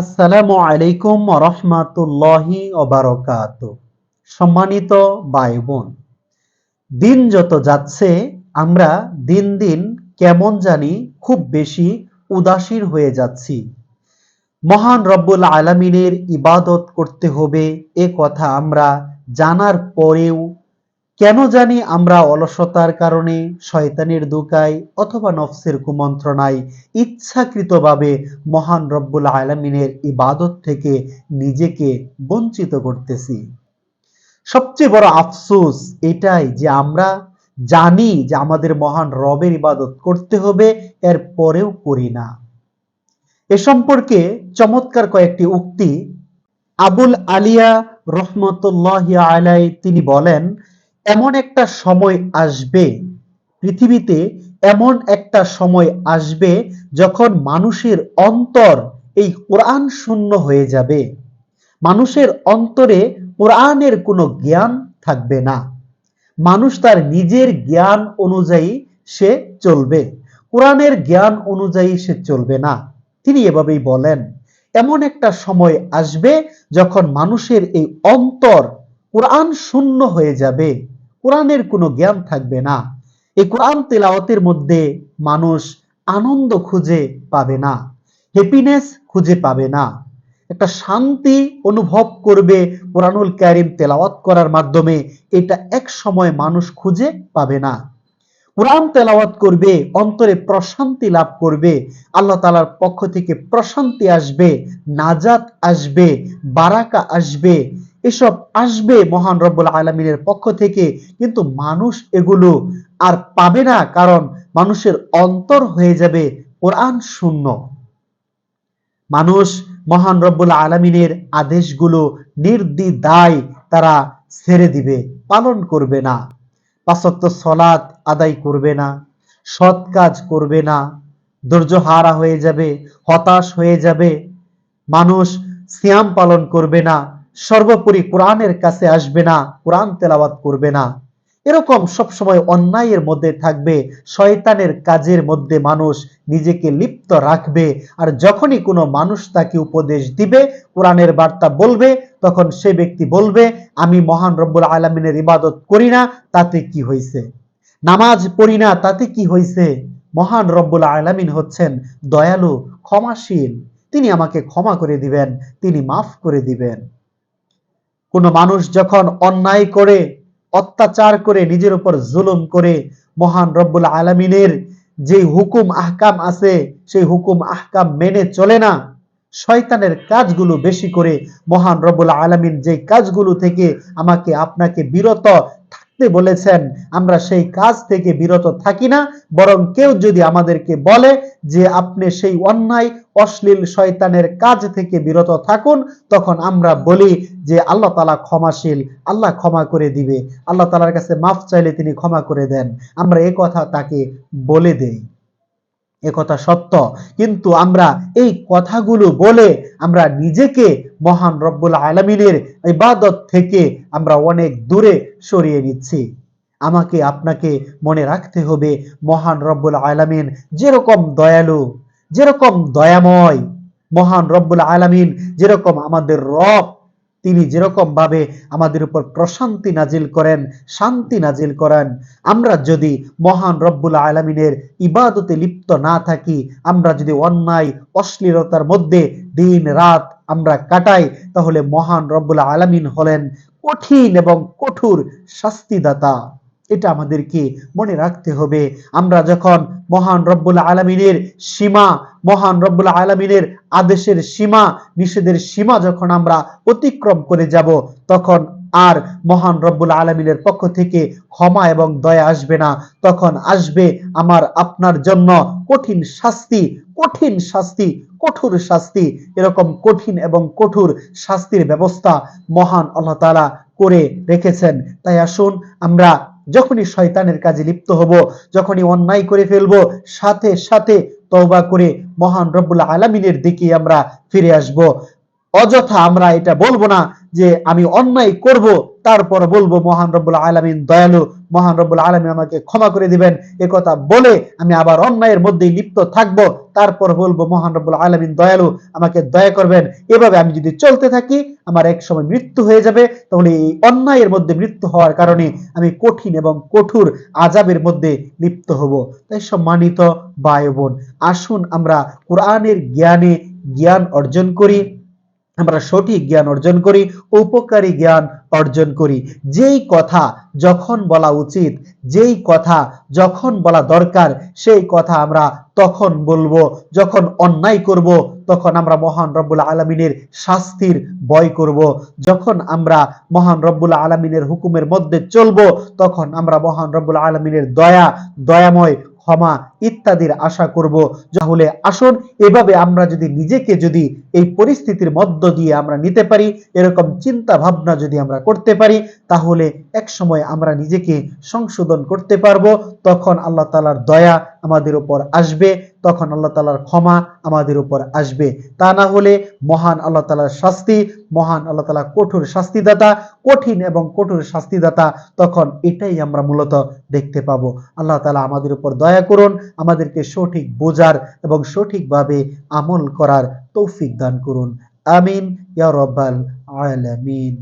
আসসালামু আলাইকুম রহমাতুল্লাহি ওবারকাত সম্মানিত ভাই বোন দিন যত যাচ্ছে, আমরা দিন দিন কেমন জানি খুব বেশি উদাসীন হয়ে যাচ্ছি। মহান রব্বুল আলামিনের ইবাদত করতে হবে, এ কথা আমরা জানার পরেও কেন জানি আমরা অলসতার কারণে, শয়তানের দুকায় অথবা নফসের কুমন্ত্রণায় ইচ্ছাকৃতভাবে মহান রব্বুল আলামিনের ইবাদত থেকে নিজেকে বঞ্চিত করতেছি। সবচেয়ে বড় আফসোস এটাই যে আমরা জানি যে আমাদের মহান রবের ইবাদত করতে হবে, এর পরেও করি না। এ সম্পর্কে চমৎকার কয়েকটি উক্তি। আবুল আলিয়া রহমতুল্লাহ আলাই তিনি বলেন এমন একটা সময় আসবে, পৃথিবীতে এমন একটা সময় আসবে যখন মানুষের অন্তর এই কোরআন শূন্য হয়ে যাবে। মানুষের অন্তরে কোরআনের কোনো জ্ঞান থাকবে না। মানুষ তার নিজের জ্ঞান অনুযায়ী সে চলবে। কোরআনের জ্ঞান অনুযায়ী সে চলবে না। তিনি এভাবেই বলেন, এমন একটা সময় আসবে যখন মানুষের এই অন্তর কোরআন শূন্য হয়ে যাবে। কোরআনের কোনো জ্ঞান থাকবে না। এই কোরআন তেলাওয়াতের মধ্যে মানুষ আনন্দ খুঁজে পাবে না হ্যাপিনেস খুঁজে পাবে না। একটা শান্তি অনুভব করবে কোরআনুল কারিম তেলাওয়াত করার মাধ্যমে, এটা এক সময় মানুষ খুঁজে পাবে না। কোরআন তেলাওয়াত করবে, অন্তরে প্রশান্তি লাভ করবে, আল্লাহ তালার পক্ষ থেকে প্রশান্তি আসবে, নাজাত আসবে, বারাকা আসবে এসব আসবে মহান রব্বুল আলমিনের পক্ষ থেকে, কিন্তু মানুষ এগুলো আর পাবে না, কারণ মানুষের অন্তর হয়ে যাবে কোরআন শূন্য। মানুষ মহান রব্বুল আলমিনের আদেশগুলো নির্দিদায় তারা ছেড়ে দিবে, পালন করবে না। পাঁচক্ত সলাৎ আদায় করবে না, সৎ কাজ করবে না ধৈর্য হারা হয়ে যাবে, হতাশ হয়ে যাবে। মানুষ সিয়াম পালন করবে না সর্বোপরি কোরআনের কাছে আসবে না, কোরআন তেলাওয়াত করবে না। এরকম সব সময় অন্যায়ের মধ্যে থাকবে, শয়তানের কাজের মধ্যে মানুষ নিজেকে লিপ্ত রাখবে আর যখনই কোনো মানুষ তাকে উপদেশ দিবে, কোরআনের বার্তা বলবে, তখন সে ব্যক্তি বলবে, আমি মহান রব্বুল আলমিনের ইবাদত করি না, তাতে কি হয়েছে নামাজ পড়ি না, তাতে কি হয়েছে মহান রব্বুল আলমিন হচ্ছেন দয়ালু, ক্ষমাশীল। তিনি আমাকে ক্ষমা করে দিবেন, তিনি মাফ করে দিবেন। কোনো মানুষ যখন অন্যায় করে, অত্যাচার করে, নিজের উপর জুলুম করে, মহান রব্বুল আলমিনের যে হুকুম, আহকাম আছে, সেই হুকুম, আহকাম মেনে চলে না। শয়তানের কাজগুলো বেশি করে মহান রব্বুল আলমিন যে কাজগুলো থেকে আমাকে, আপনাকে বিরত থাকতে বলেছেন, আমরা সেই কাজ থেকে বিরত থাকি না, বরং কেউ যদি আমাদেরকে বলে যে আপনি সেই অন্যায়, অশ্লীল শয়তানের কাজ থেকে বিরত থাকুন, তখন আমরা বলি যে আল্লাহ তালা ক্ষমাশীল, আল্লাহ ক্ষমা করে দিবে। আল্লাহ তালার কাছে মাফ চাইলে তিনি ক্ষমা করে দেন। আমরা এ কথা তাকে বলে দেই। কথা সত্য। কিন্তু আমরা এই কথাগুলো বলে আমরা নিজেকে মহান রব্বুল আলমিনের ইবাদত থেকে আমরা অনেক দূরে সরিয়ে নিচ্ছি। আমাকে আপনাকে মনে রাখতে হবে, মহান রব্বুল আলমিন যেরকম দয়ালু, যেরকম দয়াময়, মহান রব্বুল আলমিন যেরকম আমাদের রব তিনি যেরকম ভাবে আমাদের উপর প্রশান্তি নাজিল করেন, শান্তি নাজিল করেন, আমরা যদি মহান রব্বুল আলমিনের ইবাদতে লিপ্ত না থাকি, আমরা যদি অন্যায়, অশ্লীলতার মধ্যে দিন রাত আমরা কাটাই, তাহলে মহান রব্বুল আলমিন হলেন কঠিন এবং কঠোর শাস্তিদাতা। এটা আমাদেরকে মনে রাখতে হবে। আমরা যখন মহান রব্বুল আলমিনের সীমা, মহান রব্বুল আলমিনের আদেশের সীমা, নিষেধের সীমা যখন আমরা অতিক্রম করে যাব, তখন আর মহান রব্বুল আলমিনের পক্ষ থেকে ক্ষমা এবং দয়া আসবে না। তখন আসবে আমার, আপনার জন্য কঠিন শাস্তি কঠিন শাস্তি, কঠোর শাস্তি। এরকম কঠিন এবং কঠোর শাস্তির ব্যবস্থা মহান আল্লাহ তালা করে রেখেছেন। তাই আসুন আমরা যখনই শয়তানের কাজে লিপ্ত হব, যখনই অন্যায় করে ফেলব, সাথে সাথে তওবা করে মহান রব্বুল আলমিনের দিকে আমরা ফিরে আসব। অযথা আমরা এটা বলব না যে আমি অন্যায় করব, তারপর বলব, মহান রব্বুল আলামিন, দয়ালু, মহান রব্বুল আলামিন আমাকে ক্ষমা করে দিবেন। কথা বলে আমি আবার অন্যায়ের মধ্যেই লিপ্ত থাকব, তারপর বলব, মহান রব্বুল আলামিন, দয়ালু, আমাকে দয়া করবেন। এভাবে আমি যদি চলতে থাকি, আমার এক সময় মৃত্যু হয়ে যাবে। তাহলে এই অন্যায়ের মধ্যে মৃত্যু হওয়ার কারণে আমি কঠিন এবং কঠোর আজাবের মধ্যে লিপ্ত হব। তাই সম্মানিত ভাই ও বোন আসুন আমরা কোরআনের জ্ঞানে জ্ঞান অর্জন করি। আমরা সঠিক জ্ঞান অর্জন করি, উপকারী জ্ঞান অর্জন করি। যেই কথা যখন বলা উচিত, যেই কথা যখন বলা দরকার, সেই কথা আমরা তখন বলব, যখন অন্যায় করব, তখন আমরা মহান রব্বুল আলমিনের শাস্তির ভয় করব। যখন আমরা মহান রব্বুল আলমিনের হুকুমের মধ্যে চলবো, তখন আমরা মহান রব্বুল আলমিনের দয়া, দয়াময় ক্ষমা ইত্যাদির আশা করব। তাহলে আসুন, এভাবে আমরা যদি নিজেকে যদি এই পরিস্থিতির মধ্য দিয়ে আমরা নিতে পারি, এরকম চিন্তা ভাবনা যদি আমরা করতে পারি, তাহলে এক সময় আমরা নিজেকে সংশোধন করতে পারব। তখন আল্লাহ তালার দয়া আমাদের উপর আসবে, তখন আল্লাহ তালার ক্ষমা আমাদের উপর আসবে। তা না হলে মহান আল্লাহ তালার শাস্তি, মহান আল্লাহ তালা কঠোর শাস্তিদাতা, কঠিন এবং কঠোর শাস্তিদাতা, তখন এটাই আমরা মূলত দেখতে পাবো। আল্লাহ তালা আমাদের উপর দয়া করুন আমাদেরকে সঠিক বোঝার এবং সঠিকভাবে আমল করার তৌফিক দান করুন। আমিন ইয়া রব্বাল আলামিন।